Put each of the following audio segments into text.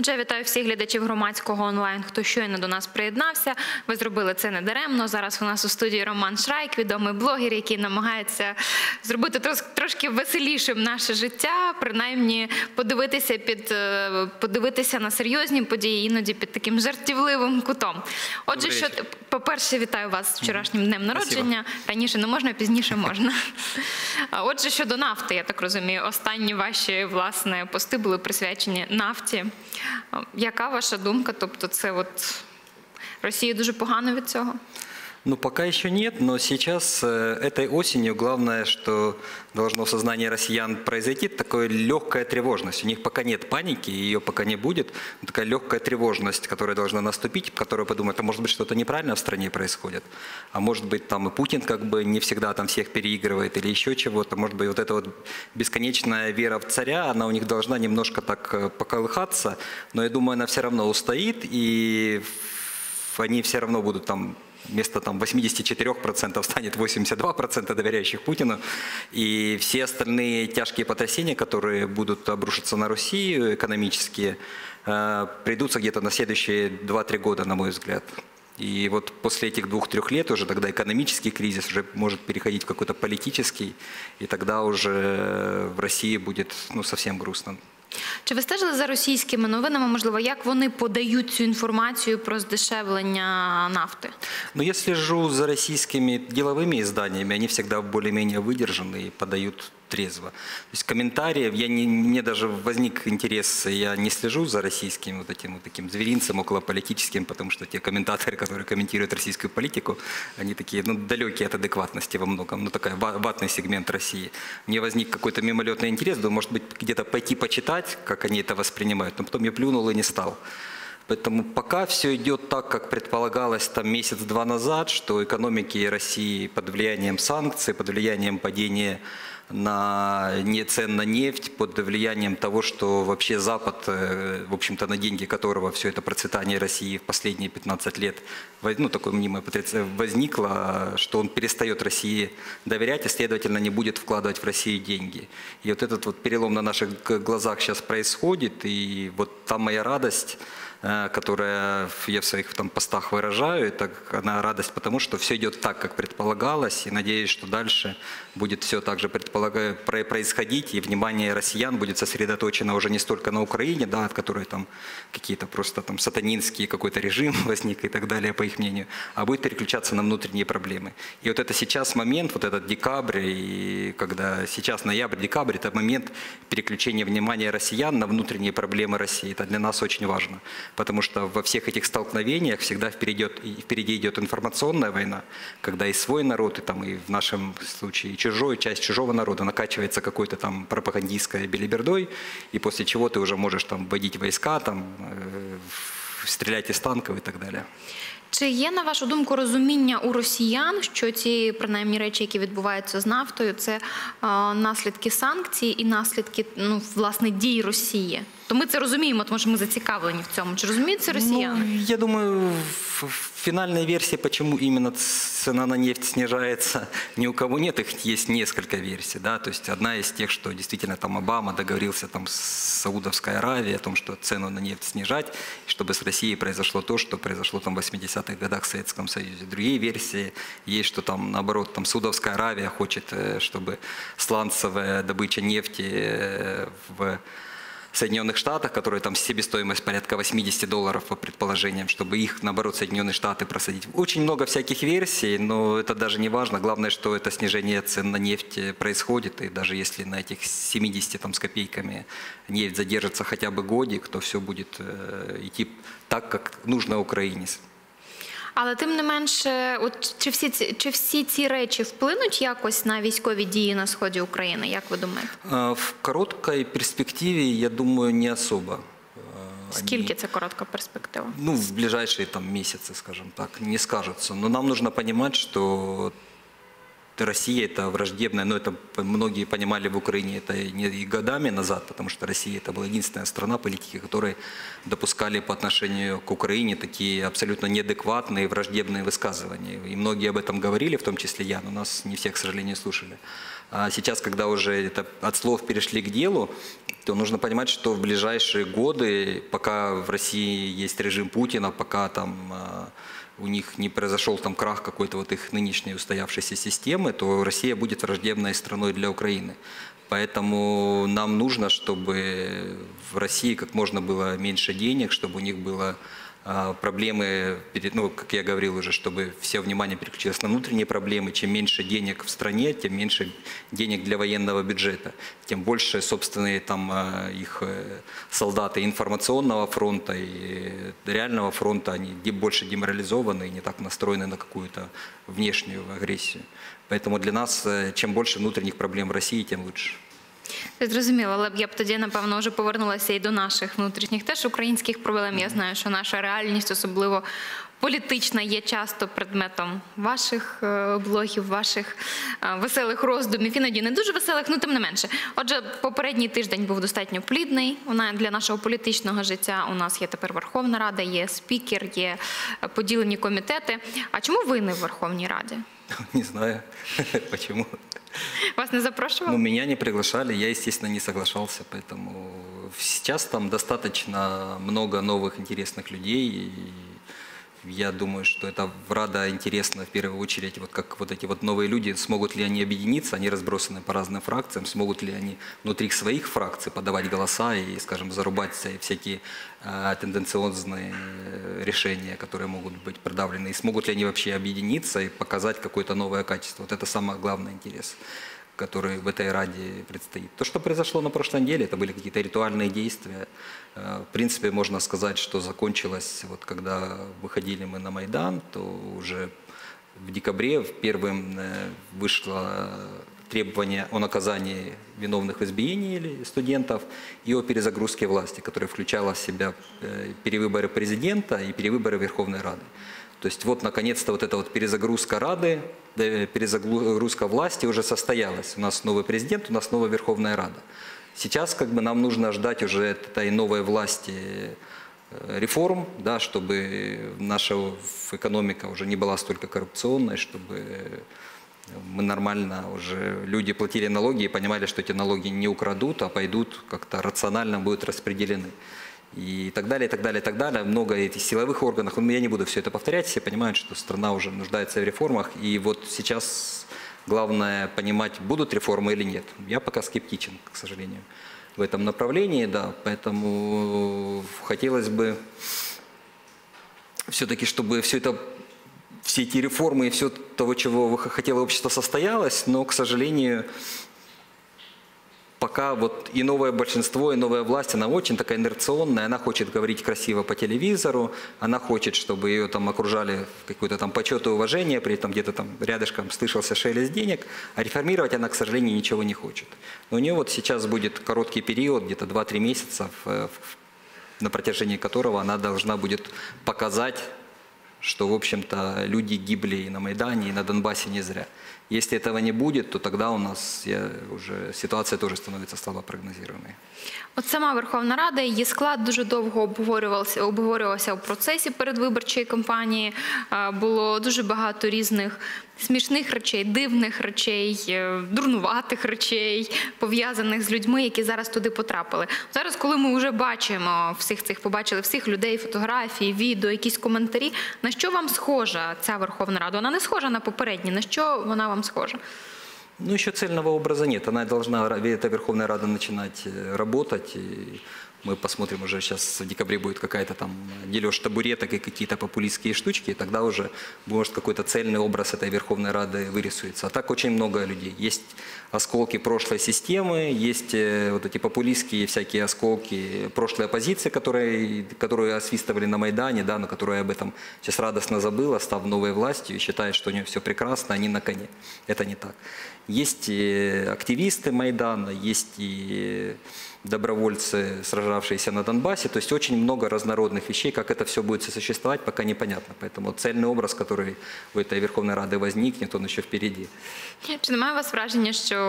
Отже, вітаю всіх глядачів громадського онлайн, хто щойно до нас приєднався. Ви зробили це недаремно. Зараз у нас у студії Роман Шрайк, відомий блогер, який намагається зробити трошки веселішим наше життя, принаймні подивитися під е, подивитися на серйозні події, іноді під таким жартівливим кутом. Отже, що вечір. по-перше, вітаю вас з вчорашнім днем народження. Раніше не можна, пізніше можна. Отже, щодо нафти, я так розумію, останні ваші власне пости були присвячені нафті. А, Яка ваша думка? Тобто, це от Росії дуже погано від цього? Ну, пока еще нет, но сейчас, э, этой осенью, главное, что должно в сознании россиян произойти, такая легкая тревожность. У них пока нет паники, ее пока не будет, такая легкая тревожность, которая должна наступить, которая подумает, а может быть что-то неправильно в стране происходит, а может быть там и Путин как бы не всегда там всех переигрывает или еще чего-то, может быть вот эта вот бесконечная вера в царя, она у них должна немножко так э, поколыхаться, но я думаю, она все равно устоит, и они все равно будут там вместо там 84% станет 82% доверяющих Путину. И все остальные тяжкие потрясения, которые будут обрушиться на Россию экономические, э, придутся где-то на следующие 2-3 года, на мой взгляд. И вот после этих двух-трех лет уже тогда экономический кризис уже может переходить в какой-то политический, и тогда уже в России будет ну, совсем грустно. Чи ви стежили за російськими новинами? Можливо, як вони подають цю інформацію про здешевлення нафти? Но я слежу за российскими деловыми изданиями, они всегда более-менее выдержаны и подают трезво. То есть комментариев, я не, мне даже возник интерес, я не слежу за российским вот этим вот таким зверинцем околополитическим, потому что те комментаторы, которые комментируют российскую политику, они такие, ну, далекие от адекватности во многом, ну, такая ва- ватный сегмент России. Мне возник какой-то мимолетный интерес, думаю, может быть, где-то пойти почитать, как они это воспринимают, но потом я плюнул и не стал. Поэтому пока все идет так, как предполагалось там месяц-два назад, что экономики России под влиянием санкций, под влиянием падения на не цен на нефть, под влиянием того, что вообще Запад, э, в общем-то, на деньги которого все это процветание России в последние 15 лет, ну, такое мнимое потенци- возникло, что он перестает России доверять и, следовательно, не будет вкладывать в Россию деньги. И вот этот вот перелом на наших глазах сейчас происходит, и вот там моя радость, э, которая я в своих там постах выражаю, это она радость потому, что все идет так, как предполагалось, и надеюсь, что дальше будет все так же предполагаю, про- происходить, и внимание россиян будет сосредоточено уже не столько на Украине, да, от которой там какие-то просто там сатанинские какой-то режим возник и так далее, по их мнению, а будет переключаться на внутренние проблемы. И вот это сейчас момент, вот этот декабрь, и когда сейчас ноябрь-декабрь, это момент переключения внимания россиян на внутренние проблемы России. Это для нас очень важно, потому что во всех этих столкновениях всегда впереди идет, впереди идет информационная война, когда и свой народ, и, там, и в нашем случае чужой, часть чужого народа накачивается какой-то там пропагандистской белибердой, и после чего ты уже можешь там вводить войска, там, э, стрелять из танков и так далее. Чи є, на вашу думку, розуміння у росіян, що ці принаймні речі, які відбуваються з нафтою, це е, наслідки санкцій і наслідки ну, власне дій Росії? То ми це розуміємо, тому що ми зацікавлені в цьому. Чи розуміють це росіяни? Ну, я думаю, в в финальной версии, почему именно цена на нефть снижается, ни у кого нет, их есть несколько версий. Да? То есть одна из тех, что действительно там Обама договорился там, с Саудовской Аравией о том, что цену на нефть снижать, чтобы с Россией произошло то, что произошло там, в 80-х годах в Советском Союзе. Другие версии есть, что там наоборот там, Саудовская Аравия хочет, э, чтобы сланцевая добыча нефти э, в Соединенных Штатах, которые там себестоимость порядка 80 долларов по предположениям, чтобы их, наоборот, Соединенные Штаты просадить. Очень много всяких версий, но это даже не важно. Главное, что это снижение цен на нефть э, происходит, и даже если на этих 70 там, с копейками нефть задержится хотя бы годик, то все будет э, идти так, как нужно Украине. Але тим не менше, от чи всі ці чи всі ці речі вплинуть якось на військові дії на сході України? Як ви думаєте? В короткій перспективі я думаю, не особо. Скільки они- це коротка перспектива? ну, в ближайшие там, месяцы, скажем так, не скажуться. Но нам нужно понимать, что Россия это враждебная, но это многие понимали в Украине это не и годами назад, потому что Россия это была единственная страна политики, которые допускали по отношению к Украине такие абсолютно неадекватные враждебные высказывания. И многие об этом говорили, в том числе я, но нас не все, к сожалению, слушали. А сейчас, когда уже это от слов перешли к делу, то нужно понимать, что в ближайшие годы, пока в России есть режим Путина, пока там а, у них не произошел там крах какой-то вот их нынешней устоявшейся системы, то Россия будет враждебной страной для Украины. Поэтому нам нужно, чтобы в России как можно было меньше денег, чтобы у них было проблемы, перед- ну, как я говорил уже, чтобы все внимание переключилось на внутренние проблемы. Чем меньше денег в стране, тем меньше денег для военного бюджета. Тем больше собственные там а, их э, солдаты информационного фронта и реального фронта, они больше деморализованы и не так настроены на какую-то внешнюю агрессию. Поэтому для нас, э, чем больше внутренних проблем в России, тем лучше. Зрозуміло, але б я б тоді, напевно, вже повернулася і до наших внутрішніх теж українських проблем. Я знаю, що наша реальність, особливо політична, є часто предметом ваших е, блогів, ваших е, веселих роздумів, іноді не дуже веселих, ну тим не менше. Отже, попередній тиждень був достатньо плідний. Вона для нашого політичного життя. У нас є тепер Верховна Рада, є спікер, є е, поділені комітети. А чому ви не в Верховній Раді? Не знаю, почему. Вас не запрошували? Ну, меня не приглашали, я, естественно, не соглашался, поэтому сейчас там достаточно много новых интересных людей, я думаю, что это в Рада интересно в первую очередь, вот как вот эти вот новые люди, смогут ли они объединиться, они разбросаны по разным фракциям, смогут ли они внутри своих фракций подавать голоса и, скажем, зарубать всякие э, тенденциозные решения, которые могут быть продавлены, и смогут ли они вообще объединиться и показать какое-то новое качество. Вот это самый главный интерес который в этой Раде предстоит. То, что произошло на прошлой неделе, это были какие-то ритуальные действия. Э, В принципе, можно сказать, что закончилось, вот когда выходили мы на Майдан, то уже в декабре первым э, вышло требование о наказании виновных в избиении студентов и о перезагрузке власти, которая включала в себя э, перевыборы президента и перевыборы Верховной Рады. То есть вот наконец-то вот эта вот перезагрузка Рады, э, перезагрузка власти уже состоялась. У нас новый президент, у нас новая Верховная Рада. Сейчас как бы нам нужно ждать уже этой новой власти э, реформ, да, чтобы наша экономика уже не была столько коррупционной, чтобы мы нормально уже люди платили налоги и понимали, что эти налоги не украдут, а пойдут как-то рационально будут распределены. И так далее, и так далее, и так далее. Много этих силовых органов. Ну, Я не буду все это повторять, все понимают, что страна уже нуждается в реформах. И вот сейчас главное понимать, будут реформы или нет. Я пока скептичен, к сожалению, в этом направлении, да. Поэтому хотелось бы все-таки, чтобы все это, все эти реформы и все того, чего хотело общество состоялось, но, к сожалению, пока вот и новое большинство, и новая власть, она очень такая инерционная, она хочет говорить красиво по телевизору, она хочет, чтобы ее там окружали в какой-то там почет и уважение, при этом где-то там рядышком слышался шелест денег, а реформировать она, к сожалению, ничего не хочет. Но у нее вот сейчас будет короткий период, где-то 2-3 месяца, на протяжении которого она должна будет показать, что, в общем-то, люди гибли и на Майдане, и на Донбассе не зря. Если этого не будет, то тогда у нас я, уже ситуация тоже становится слабо прогнозируемой. От сама Верховна Рада, її склад дуже довго обговорювався, обговорювався у процесі передвиборчої кампанії. Е, Було дуже багато різних смішних речей, дивних речей, е, дурнуватих речей, пов'язаних з людьми, які зараз туди потрапили. Зараз, коли ми вже бачимо всіх цих, побачили всіх людей, фотографії, відео, якісь коментарі, на що вам схожа ця Верховна Рада? Вона не схожа на попередні. На що вона вам схожа? Ну, еще цельного образа нет. Она должна, эта Верховная Рада, начинать э, работать. Мы посмотрим уже сейчас в декабре будет какая-то там дележ табуреток и какие-то популистские штучки, и тогда уже может какой-то цельный образ этой Верховной Рады вырисуется. А так очень много людей. Есть осколки прошлой системы, есть э, вот эти популистские всякие осколки прошлой оппозиции, которые, которую освистывали на Майдане, да, но которая об этом сейчас радостно забыла, став новой властью и считает, что у нее все прекрасно, они на коне. Это не так. Есть и активисты Майдана, есть и добровольцы, сражавшиеся на Донбассе. То есть очень много разнородных вещей. Как это все будет сосуществовать, пока непонятно. Поэтому цельный образ, который у этой Верховной Рады возникнет, он еще впереди. Чи немає у вас враження, що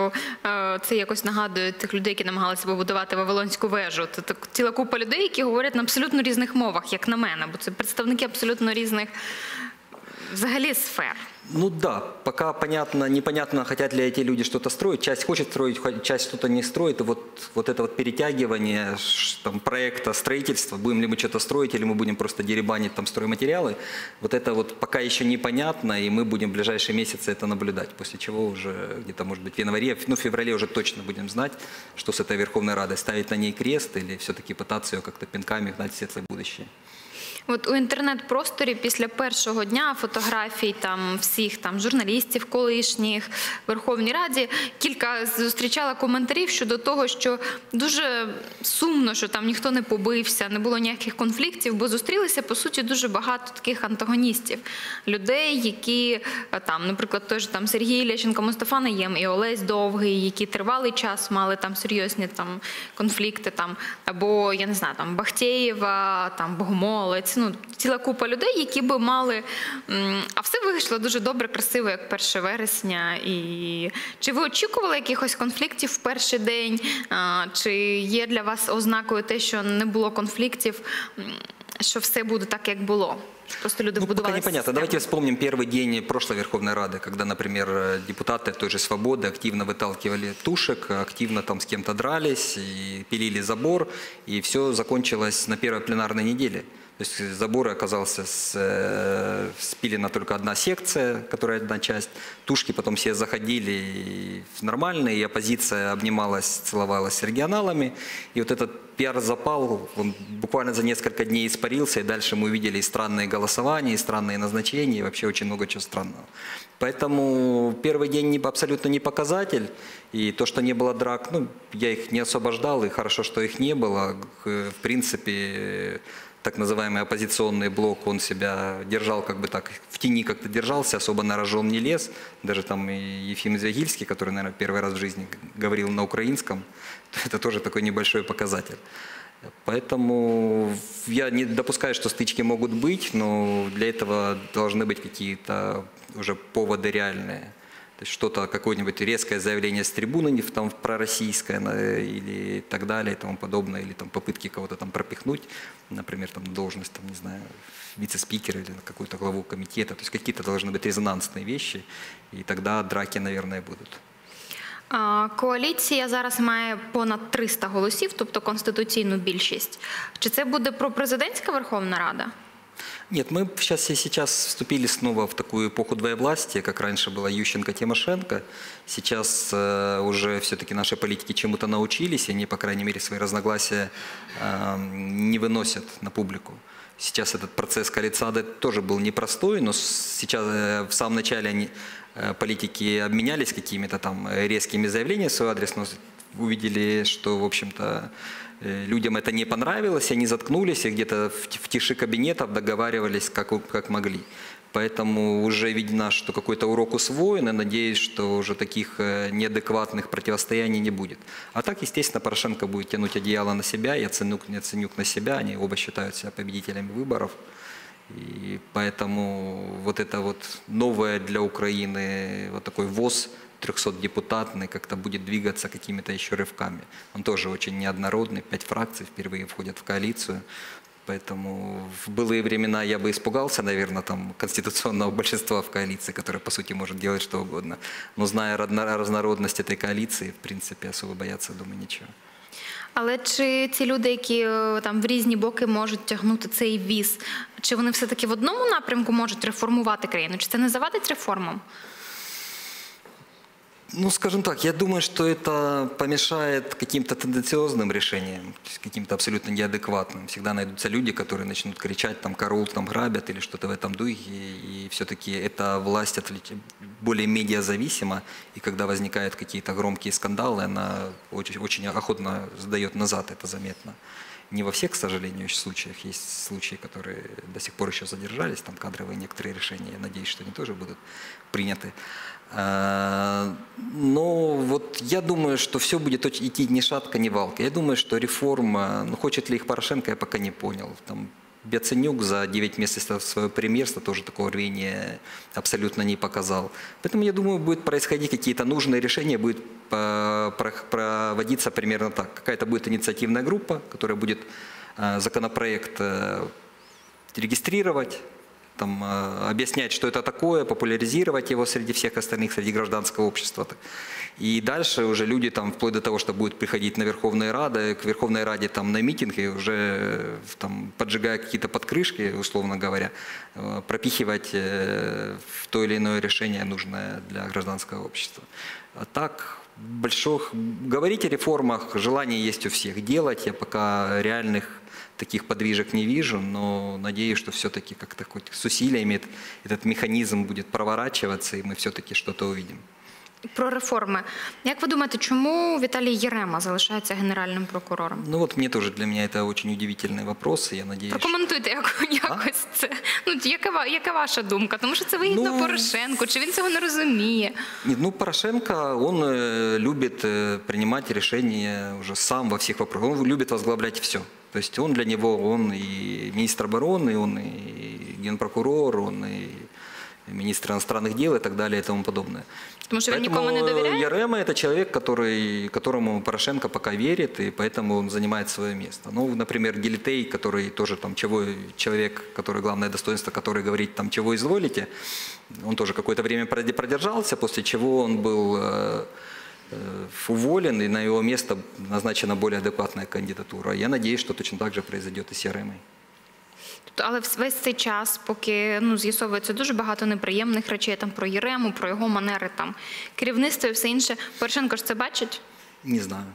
е, це якось нагадує тих людей, які намагалися побудувати Вавилонську вежу? Це ціла купа людей, які говорять на абсолютно різних мовах, як на мене, бо це представники абсолютно різних взагалі сфер. Ну да, пока понятно, непонятно, хотят ли эти люди что-то строить. Часть хочет строить, часть что-то не строит. И вот, вот это вот перетягивание там, проекта строительства, будем ли мы что-то строить или мы будем просто деребанить там стройматериалы, вот это вот пока еще непонятно, и мы будем в ближайшие месяцы это наблюдать. После чего уже где-то, может быть, в январе, ну, в феврале уже точно будем знать, что с этой Верховной Радой, ставить на ней крест или все-таки пытаться ее как-то пинками гнать в светлое будущее. От у інтернет-просторі після першого дня фотографій там всіх там журналістів колишніх Верховній Раді кілька зустрічала коментарів щодо того, що дуже сумно, що там ніхто не побився, не було ніяких конфліктів, бо зустрілися по суті дуже багато таких антагоністів, людей, які е, там, наприклад, той же там Сергій Лещенко, Мустафа Наєм і Олесь Довгий, які тривалий час мали там серйозні там конфлікти, там або я не знаю, там Бахтєєва, там Богомолець, ну ціла купа людей, які би мали. м, А все вийшло дуже добре, красиво, як 1 вересня. І чи ви очікували якихось конфліктів в перший день? А, Чи є для вас ознакою те, що не було конфліктів, м, що все буде так, як було? Просто люди Ну, пока вбудували непонятно. систему. Давайте вспомним первый день прошлой Верховной Рады, когда, например, э, депутаты той же «Свободы» активно выталкивали тушек, активно там с кем-то дрались и пилили забор, и все закончилось на первой пленарной неделе. То есть забор оказался с, э, спилена только одна секция, которая одна часть. Тушки потом все заходили и нормально, и оппозиция обнималась, целовалась с регионалами. И вот этот пиар-запал, он буквально за несколько дней испарился, и дальше мы увидели странные голосования, и странные назначения, и вообще очень много чего странного. Поэтому первый день абсолютно не показатель, и то, что не было драк, ну, я их не освобождал, и хорошо, что их не было. В принципе, так называемый оппозиционный блок, он себя держал как бы так, в тени как-то держался, особо на рожон не лез. Даже там и Ефим Звягильский, который, наверное, первый раз в жизни говорил на украинском, это тоже такой небольшой показатель. Поэтому я не допускаю, что стычки могут быть, но для этого должны быть какие-то уже поводы реальные То есть что-то, какое-нибудь резкое заявление с трибуны не в- там, пророссийское на- или так далее и тому подобное, или там попытки кого-то там пропихнуть, например, там на должность, там, не знаю, вице-спикера или на какую-то главу комитета. То есть какие-то должны быть резонансные вещи, и тогда драки, наверное, будут. А, Коаліція зараз має понад 300 голосів, тобто конституційну більшість. Чи це буде пропрезидентська Верховна Рада? Нет, мы сейчас, сейчас вступили снова в такую эпоху двоевластия, как раньше была Ющенко-Тимошенко. Сейчас э, уже все-таки наши политики чему-то научились, они, по крайней мере, свои разногласия э, не выносят на публику. Сейчас этот процесс коалициады тоже был непростой, но сейчас э, в самом начале они, э, политики обменялись какими-то там резкими заявлениями в свой адрес, но увидели, что, в общем-то, людям это не понравилось, и они заткнулись и где-то в тиши кабинетов договаривались, как, как могли. Поэтому уже видно, что какой-то урок усвоен, и надеюсь, что уже таких э, неадекватных противостояний не будет. А так, естественно, Порошенко будет тянуть одеяло на себя, Яценюк, Яценюк на себя, они оба считают себя победителями выборов. И поэтому вот это вот новое для Украины, вот такой ВОЗ 300-депутатный, как-то будет двигаться какими-то еще рывками. Он тоже очень неоднородный, пять фракций впервые входят в коалицию. Поэтому в былые времена я бы испугался, наверное, там конституционного большинства в коалиции, которое, по сути, может делать что угодно. Но зная родно- разнородность этой коалиции, в принципе, особо бояться, думаю, ничего. Але чи ці люди, які е, там в різні боки можуть тягнути цей віз, чи вони все-таки в одному напрямку можуть реформувати країну? Чи це не завадить реформам? Ну, скажем так, я думаю, что это помешает каким-то тенденциозным решениям, каким-то абсолютно неадекватным. Всегда найдутся люди, которые начнут кричать, там, караул там грабят или что-то в этом духе. И все-таки эта власть отвлеч- более медиазависима, и когда возникают какие-то громкие скандалы, она очень, очень охотно сдает назад, это заметно. Не во всех, к сожалению, случаях. Есть случаи, которые до сих пор еще задержались, там кадровые некоторые решения. Я надеюсь, что они тоже будут приняты. А, Но вот я думаю, что все будет идти ни шатка, ни валка. Я думаю, что реформа, ну хочет ли их Порошенко, я пока не понял. Там Бяценюк за 9 месяцев своего премьерства тоже такого рвения абсолютно не показал. Поэтому я думаю, будет происходить какие-то нужные решения, будет проводиться примерно так. Какая-то будет инициативная группа, которая будет э, законопроект э, регистрировать, там, э, объяснять, что это такое, популяризировать его среди всех остальных, среди гражданского общества. И дальше уже люди, там, вплоть до того, что будут приходить на Верховные Рады, к Верховной Раде там, на митинги, уже э, там, поджигая какие-то подкрышки, условно говоря, э, пропихивать э, в то или иное решение, нужное для гражданского общества. А так, больших... Говорить о реформах, желание есть у всех. Делать я пока реальных таких подвижек не вижу, но надеюсь, что все-таки как-то хоть с усилиями этот механизм будет проворачиваться, и мы все-таки что-то увидим. Про реформи. Як ви думаєте, чому Віталій Єрема залишається генеральним прокурором? Ну вот мне тоже для меня это очень удивительный вопрос, и я надеюсь... Прокоментуйте як, якось це. Ну, яка, ва- яка ваша думка? Тому що це вигідно Ну, Порошенку, чи він цього не розуміє? Нет, ну, Порошенко, он э, любит э, принимать решения уже сам во всех вопросах. Он любит возглавлять все. То есть он для него, он и министр обороны, он и генпрокурор, он и министр иностранных дел и так далее и тому подобное. Тому що він Поэтому нікому не довіряє? Ярема это человек, который, которому Порошенко пока верит, и поэтому он занимает свое место. Ну, например, Гелитей, который тоже там чего, человек, который главное достоинство, который говорит там чего изволите, он тоже какое-то время проди- продержался, после чего он был э, э, уволен, и на его место назначена более адекватная кандидатура. Я надеюсь, что точно так же произойдет и с Яремой. Тобто, але весь цей час, поки ну з'ясовується дуже багато неприємних речей там про Єрему, про його манери, там керівництво і все інше. Порошенко ж це бачить. Не знаю.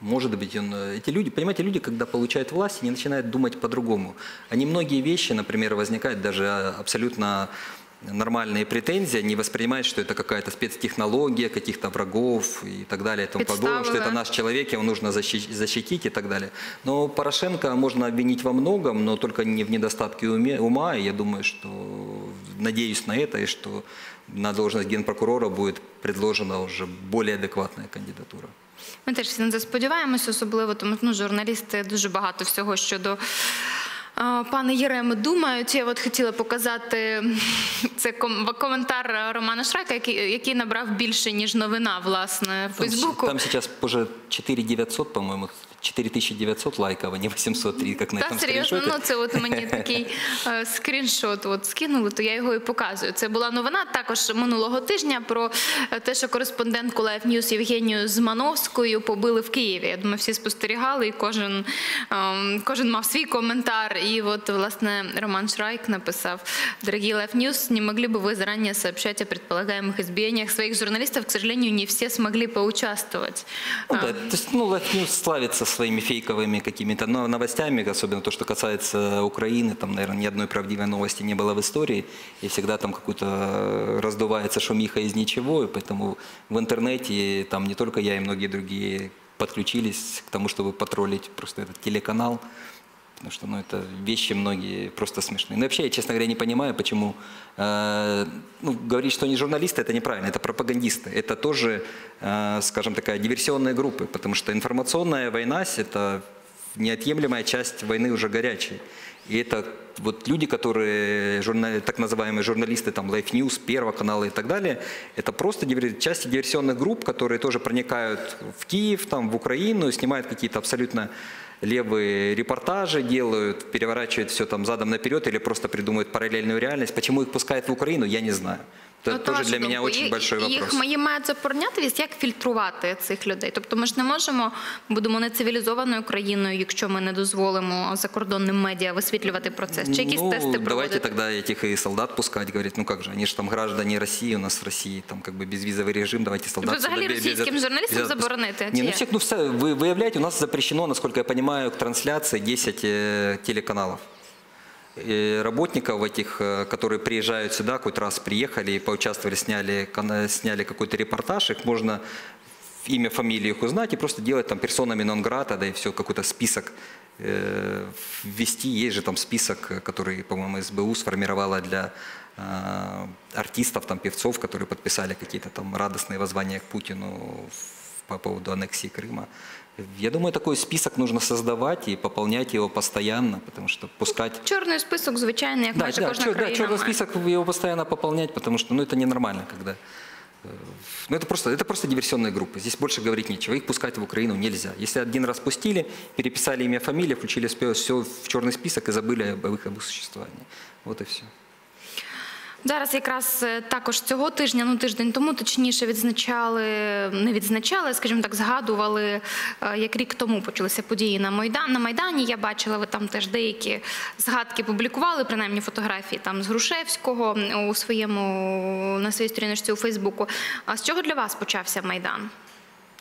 Может быть, он, э, эти люди, понимаете, люди, когда получают власть, они начинают думать по-другому. Они многие вещи, например, возникают даже а, абсолютно нормальные претензии, они воспринимают, что это какая-то спецтехнология каких-то врагов и так далее, и тому подобное, что это Подставы. наш человек, его нужно защи- защитить и так далее. Но Порошенко можно обвинить во многом, но только не в недостатке уме- ума, и я думаю, что надеюсь на это, и что на должность генпрокурора будет предложена уже более адекватная кандидатура. Ми теж всі на це сподіваємося, особливо тому що ну, журналісти дуже багато всього щодо. Пане Єреми, думають, я от хотіла показати це ком- коментар Романа Шрака, який, який набрав більше ніж новина власне в Там, Фейсбуку. там сейчас уже 4900, по-моему, 4900 лайков, а не 803, как на Та этом серйозно, скриншоте. ну це от мені такий е, скріншот от скинули, то я його і показую. Це була новина також минулого тижня про е, те, що кореспондентку Life News Євгенію Змановською побили в Києві. Я думаю, всі спостерігали, і кожен, ем, кожен мав свій коментар. І от, власне, Роман Шрайк написав: Дорогие Life News, не могли бы вы заранее сообщать о предполагаемых избиениях своих журналистов? К сожалению, не все смогли поучаствовать. Ну, А, да, то есть, ну, Life News славится своими фейковыми какими-то но- новостями, особенно то, что касается Украины. Там, наверное, ни одной правдивой новости не было в истории. И всегда там какой-то э, раздувается шумиха из ничего. И поэтому в интернете там не только я и многие другие подключились к тому, чтобы потроллить просто этот телеканал. Потому что ну, это вещи многие просто смешные. Но вообще, я, честно говоря, не понимаю, почему э, ну, говорить, что они журналисты, это неправильно, это пропагандисты. Это тоже, э, скажем, такая диверсионная группа, потому что информационная война – это неотъемлемая часть войны уже горячей. И это вот люди, которые, журна- так называемые журналисты, там, Life News, Первого канала и так далее, это просто дивер- части диверсионных групп, которые тоже проникают в Киев, там, в Украину, снимают какие-то абсолютно левые репортажи делают, переворачивают все там задом наперед или просто придумывают параллельную реальность. Почему их пускают в Украину, я не знаю. Это От тоже вашу для меня думку, очень їх- большой вопрос. Їх має мають запорнятися, як фільтрувати цих людей. Тобто ми ж не можемо, будемо не цивілізованою країною, якщо ми не дозволимо закордонним медіа висвітлювати процес. Чи якісь ну, тести давайте проводити? тогда этих и солдат пускать, говорит, ну как же, они же там граждане России, у нас в России там как бы безвизовый режим, давайте солдат. Ви взагалі сюда без- без- російським журналістам без- заборонити? Не, Чи ну як? всех, ну все, вы, выявлять у нас запрещено, насколько я понимаю, к трансляции 10 э, телеканалов. Э, Работников этих, э, которые приезжают сюда, хоть раз приехали, поучаствовали, сняли, сняли какой-то репортаж, их можно имя, фамилию их узнать и просто делать там персонами нон-грата, да и все, какой-то список э, ввести. Есть же там список, э, который, по-моему, СБУ сформировала для э, артистов, там, певцов, которые подписали какие-то там радостные воззвания к Путину по поводу аннексии Крыма. Я думаю, такой список нужно создавать и пополнять его постоянно, потому что пускать... Чорний список, звичайно, як Да, майже да, кожна да, країна має. список его постоянно пополнять, потому что ну, это ненормально, когда... э, Ну, это просто, это просто диверсионная группа. Здесь больше говорить нечего. Их пускать в Украину нельзя. Если один раз пустили, переписали имя, фамилию, включили все в черный список и забыли об их, об их существовании. Вот и все. Зараз якраз е, також цього тижня, ну тиждень тому, точніше, відзначали, не відзначали, скажімо так, згадували, е, як рік тому почалися події на Майдан. На Майдані я бачила, ви там теж деякі згадки публікували, принаймні фотографії там з Грушевського у своєму на своїй сторіночці у Фейсбуку. А з чого для вас почався Майдан?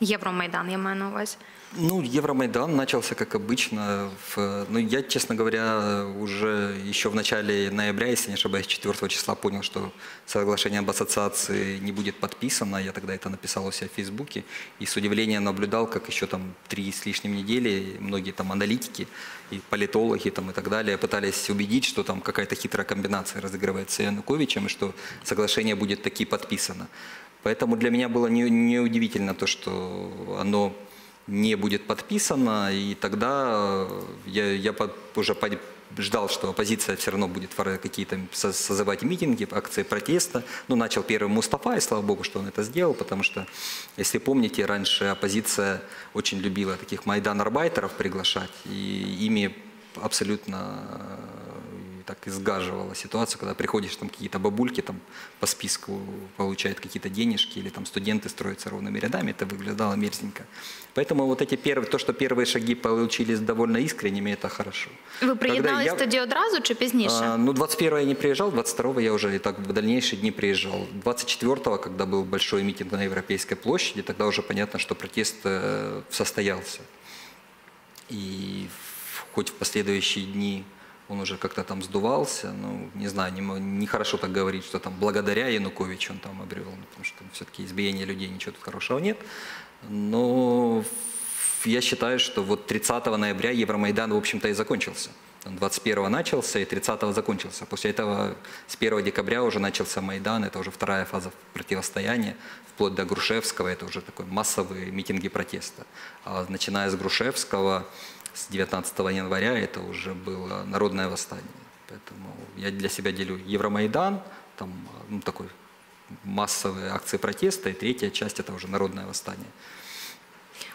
Євромайдан, я маю на увазі. Ну, Евромайдан начался, как обычно. В, ну, я, честно говоря, уже еще в начале ноября, если не ошибаюсь, 4 числа понял, что соглашение об ассоциации не будет подписано. Я тогда это написал у себя в Фейсбуке. И с удивлением наблюдал, как еще там три с лишним недели многие там аналитики и политологи там, и так далее пытались убедить, что там какая-то хитрая комбинация разыгрывается с Януковичем, и что соглашение будет таки подписано. Поэтому для меня было не- неудивительно то, что оно не будет подписано, и тогда э, я, я уже ждал, что оппозиция все равно будет какие-то со- созывать митинги, акции протеста. Ну, начал первый Мустафа, и слава богу, что он это сделал, потому что, если помните, раньше оппозиция очень любила таких майдан-арбайтеров приглашать, и ими абсолютно э, и так изгаживала ситуацию, когда приходишь, там какие-то бабульки там по списку получают какие-то денежки, или там студенты строятся ровными рядами, это выглядало мерзенько. Поэтому вот эти первые, то, что первые шаги получились довольно искренними, это хорошо. Ви Когда приєднались я- тоді одразу чи пізніше? а, ну, 21 я не приезжал, 22 я уже и так в дальнейшие дни приезжал. 24 когда был большой митинг на Европейской площади, тогда уже понятно, что протест э, состоялся. И в- хоть в последующие дни он уже как-то там сдувался, ну, не знаю, не мо- нехорошо так говорить, что там благодаря Януковичу он там обрел, ну, потому что все-таки избиение людей ничего тут хорошего нет. Но я считаю, что вот 30 ноября Евромайдан, в общем-то, и закончился. Он 21 начался и 30 закончился. После этого с 1 декабря уже начался Майдан, это уже вторая фаза противостояния, вплоть до Грушевского, это уже такой массовые митинги протеста. А начиная с Грушевского, с 19 января, это уже было народное восстание. Поэтому я для себя делю Евромайдан, там ну, такой массовые акции протеста, и третья часть это уже народное восстание.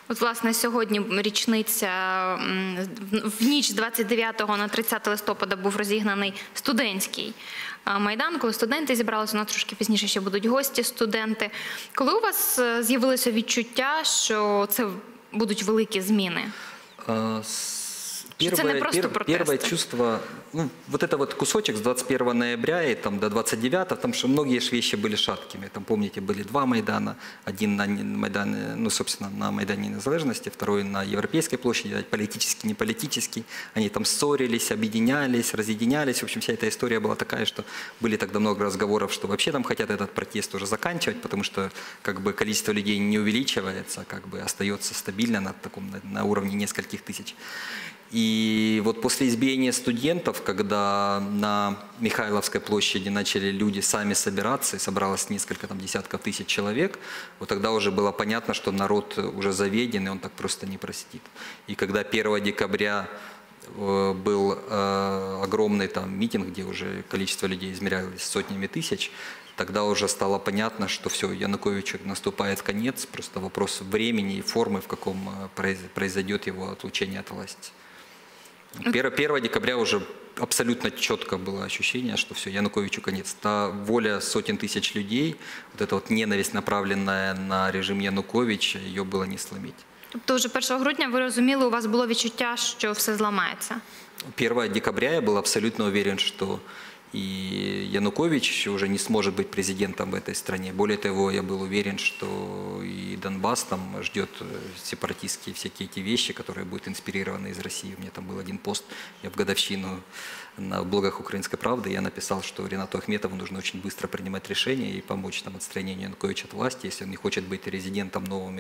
От, власне, сьогодні річниця м, в- в ніч з 29 на 30 листопада був розігнаний студентський е, майдан, коли студенти зібралися. У нас трошки пізніше ще будуть гості, студенти. Коли у вас е, з'явилося відчуття, що це будуть великі зміни? А, Что это не просто протесты? первое чувство, ну, вот это вот кусочек с 21 ноября и там до 29, там что многие ж вещи были шаткими. Там, помните, были два Майдана. Один на не- Майдане, ну, собственно, на Майдане Незалежности, второй на Европейской площади, политический, не политический. Они там ссорились, объединялись, разъединялись. В общем, вся эта история была такая, что были тогда много разговоров, что вообще там хотят этот протест уже заканчивать, потому что как бы количество людей не увеличивается, как бы остается стабильно на таком на, на уровне нескольких тысяч. И вот после избиения студентов, когда на Михайловской площади начали люди сами собираться, и собралось несколько там десятков тысяч человек, вот тогда уже было понятно, что народ уже заведен, и он так просто не простит. И когда 1 декабря э, был э, огромный там митинг, где уже количество людей измерялось сотнями тысяч, тогда уже стало понятно, что все, Януковичу наступает конец, просто вопрос времени и формы, в каком э, произ- произойдет его отлучение от власти. 1, 1 декабря уже абсолютно четко было ощущение, что все, Януковичу конец. Та воля сотен тысяч людей, вот эта вот ненависть, направленная на режим Януковича, ее было не сломить. Тобто, вже 1 грудня ви розуміли, у вас було відчуття, що все зламається. 1 декабря я был абсолютно уверен, что и Янукович уже не сможет быть президентом в этой стране. Более того, я был уверен, что и Донбасс там ждет э, сепаратистские всякие эти вещи, которые будут инспирированы из России. У меня там был один пост, я в годовщину на блогах «Украинской правды» я написал, что Ренату Ахметову нужно очень быстро принимать решения и помочь там отстранению Януковича от власти, если он не хочет быть резидентом нового,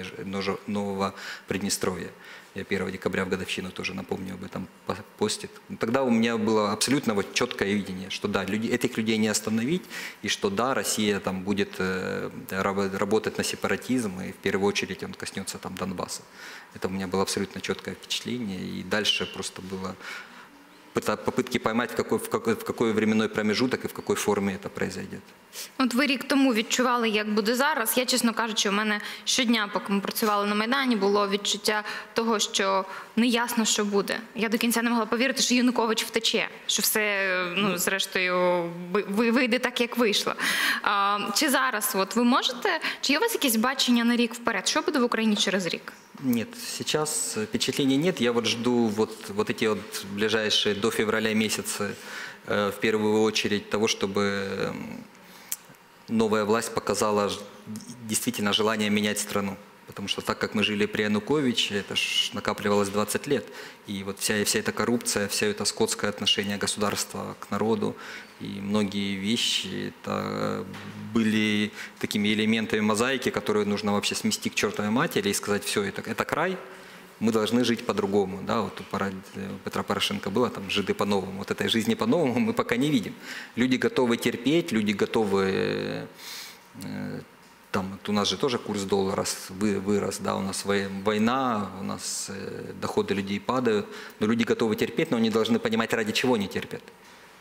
нового Приднестровья. Я 1 декабря в годовщину тоже напомню об этом по- постит. Тогда у меня было абсолютно вот четкое видение, что да, люди, этих людей не остановить, и что да, Россия там будет э, раб- работать на сепаратизм, и в первую очередь он коснется там Донбасса. Это у меня было абсолютно четкое впечатление, и дальше просто было попытки поймать, в какой, в, какой, в какой временной промежуток и в какой форме это произойдет. От ви рік тому відчували, як буде зараз. Я, чесно кажучи, у мене щодня, поки ми працювали на Майдані, було відчуття того, що неясно, що буде. Я до кінця не могла повірити, що Янукович втече, що все ну, зрештою ви- ви- вийде так, як вийшло. А, чи зараз от ви можете, чи є у вас якесь бачення на рік вперед? Що буде в Україні через рік? Нет, сейчас впечатлений нет. Я вот жду вот, вот эти вот ближайшие до февраля месяца э, в первую очередь того, чтобы м, новая власть показала действительно желание менять страну. Потому что так как мы жили при Януковиче, это ж накапливалось 20 лет. И вот вся, вся эта коррупция, вся это скотское отношение государства к народу и многие вещи это были такими элементами мозаики, которые нужно вообще смести к чертовой матери и сказать, все, это, это край, мы должны жить по-другому. Да? Вот у Петра Порошенко было там «жиды по-новому». Вот этой жизни по-новому мы пока не видим. Люди готовы терпеть, люди готовы... э, Там, вот у нас же тоже курс доллара вырос, да, у нас вой- война, у нас э, доходы людей падают, но люди готовы терпеть, но они должны понимать, ради чего они терпят.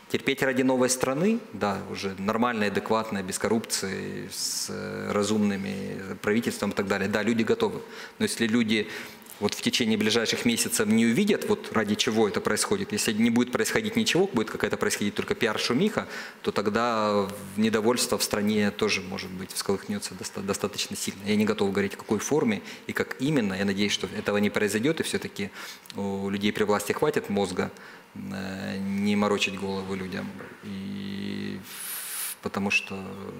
Терпеть ради новой страны, да, уже нормальной, адекватной, без коррупции, с э, разумными правительством и так далее. Да, люди готовы. Но если люди вот в течение ближайших месяцев не увидят, вот ради чего это происходит, если не будет происходить ничего, будет какая-то происходить только пиар-шумиха, то тогда недовольство в стране тоже, может быть, всколыхнется доста- достаточно сильно. Я не готов говорить, в какой форме и как именно. Я надеюсь, что этого не произойдет, и все-таки у людей при власти хватит мозга э, не морочить голову людям. И потому что,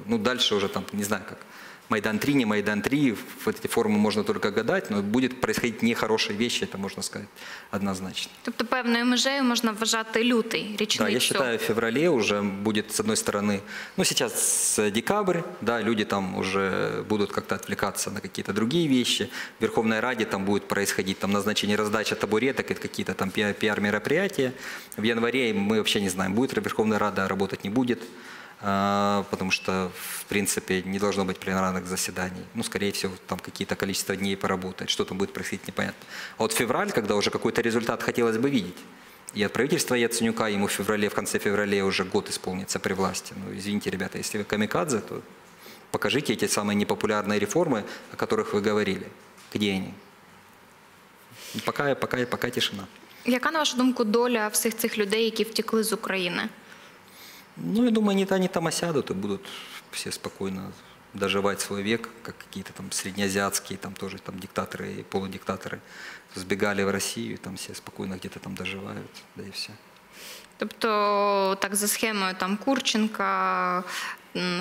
ну, дальше уже там, не знаю, как Майдан 3, не Майдан 3, в эти формы можно только гадать, но будет происходить нехорошие вещи, это можно сказать однозначно. Тобто певною межею можна вважати лютий Да, річницю. я считаю, в феврале уже будет, с одной стороны, ну, сейчас э, декабрь, да, люди там уже будут как-то отвлекаться на какие-то другие вещи. В Верховной Раде там будет происходить там назначение, раздача табуреток, это какие-то там пиар- пиар-мероприятия. В январе мы вообще не знаем, будет ли Верховная Рада работать, не будет. а, Потому что, в принципе, не должно быть пленарных заседаний. Ну, скорее всего, там какие-то количество дней поработает. Что там будет происходить, непонятно. А вот февраль, когда уже какой-то результат хотелось бы видеть, и от правительства Яценюка ему в феврале, в конце февраля уже год исполнится при власти. Ну, извините, ребята, если вы камикадзе, то покажите эти самые непопулярные реформы, о которых вы говорили. Где они? И Пока, пока, пока тишина. Яка, на вашу думку, доля всіх цих людей, які втекли з України? Ну, я думаю, они, они там осядут и будут все спокойно доживать свой век, как какие-то там среднеазиатские, там тоже там диктаторы и полудиктаторы сбегали в Россию, и там все спокойно где-то там доживают, да и все. Тобто, так за схемою там Курченка,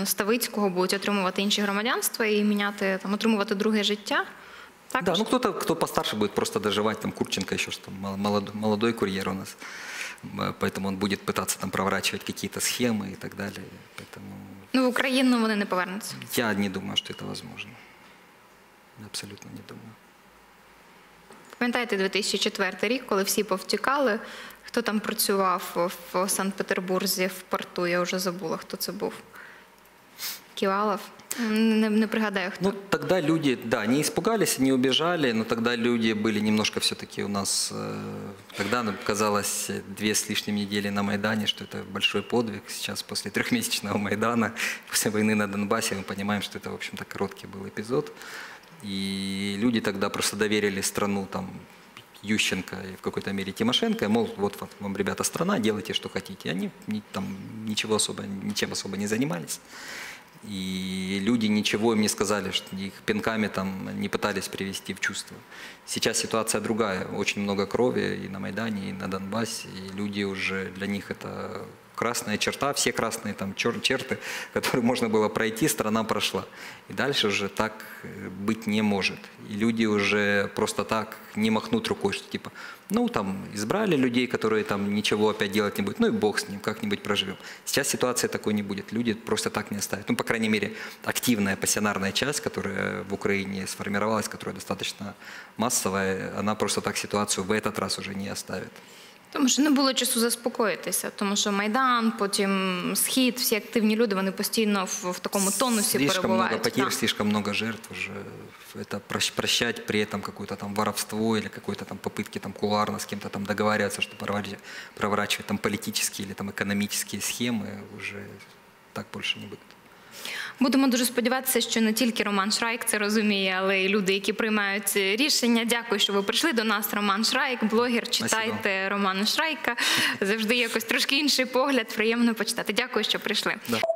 Ставицького будуть отримувати інші громадянства і міняти там, отримувати друге життя. Так Да, ну кто-то, кто постарше будет просто доживать, там Курченко еще что там молодой, молодой курьер у нас, поэтому он будет пытаться там проворачивать какие-то схемы и так далее. Поэтому ну в Україну вони не повернуться. я не думаю, что это возможно. Абсолютно не думаю. Пам'ятаєте 2004 рік, коли всі повтікали, хто там працював в Санкт-Петербурзі в порту, я вже забула, хто це був. Ківалов? Не, не пригадаю хто. Ну, тогда люди, да, не испугались, не убежали, но тогда люди были немножко все-таки у нас, э, тогда нам казалось э, две с лишним недели на Майдане, что это большой подвиг. Сейчас после трехмесячного Майдана, после войны на Донбассе, мы понимаем, что это, в общем-то, короткий был эпизод. И люди тогда просто доверили страну там Ющенко и в какой-то мере Тимошенко, мол, вот вам- вам, ребята, страна, делайте, что хотите. Они ни- там ничего особо, ничем особо не занимались. И люди ничего им не сказали, что их пинками там не пытались привести в чувство. Сейчас ситуация другая. Очень много крови и на Майдане, и на Донбассе. И люди уже, для них это красная черта, все красные там чер- черты, которые можно было пройти, страна прошла. И дальше уже так э, быть не может. И люди уже просто так не махнут рукой, что типа, ну там избрали людей, которые там ничего опять делать не будут, ну и бог с ним, как-нибудь проживем. Сейчас ситуации такой не будет, люди просто так не оставят. Ну, по крайней мере, активная пассионарная часть, которая в Украине сформировалась, которая достаточно массовая, она просто так ситуацию в этот раз уже не оставит. Тому що не було часу заспокоїтися, тому що Майдан, потім Схід, всі активні люди, вони постійно в, в такому тонусі слишком много перебувають. потерь, Так. слишком много жертв уже. Это прощ- прощать при этом какое-то там воровство или какой-то там попытки там кулуарно с кем-то там договариваться, что проворачивать, проворачивать там политические или там экономические схемы уже так больше не будет. Будемо дуже сподіватися, що не тільки Роман Шрайк це розуміє, але й люди, які приймають рішення. Дякую, що ви прийшли до нас. Роман Шрайк, блогер. Читайте Романа Шрайка. Завжди якось трошки інший погляд. Приємно почитати. Дякую, що прийшли. Да.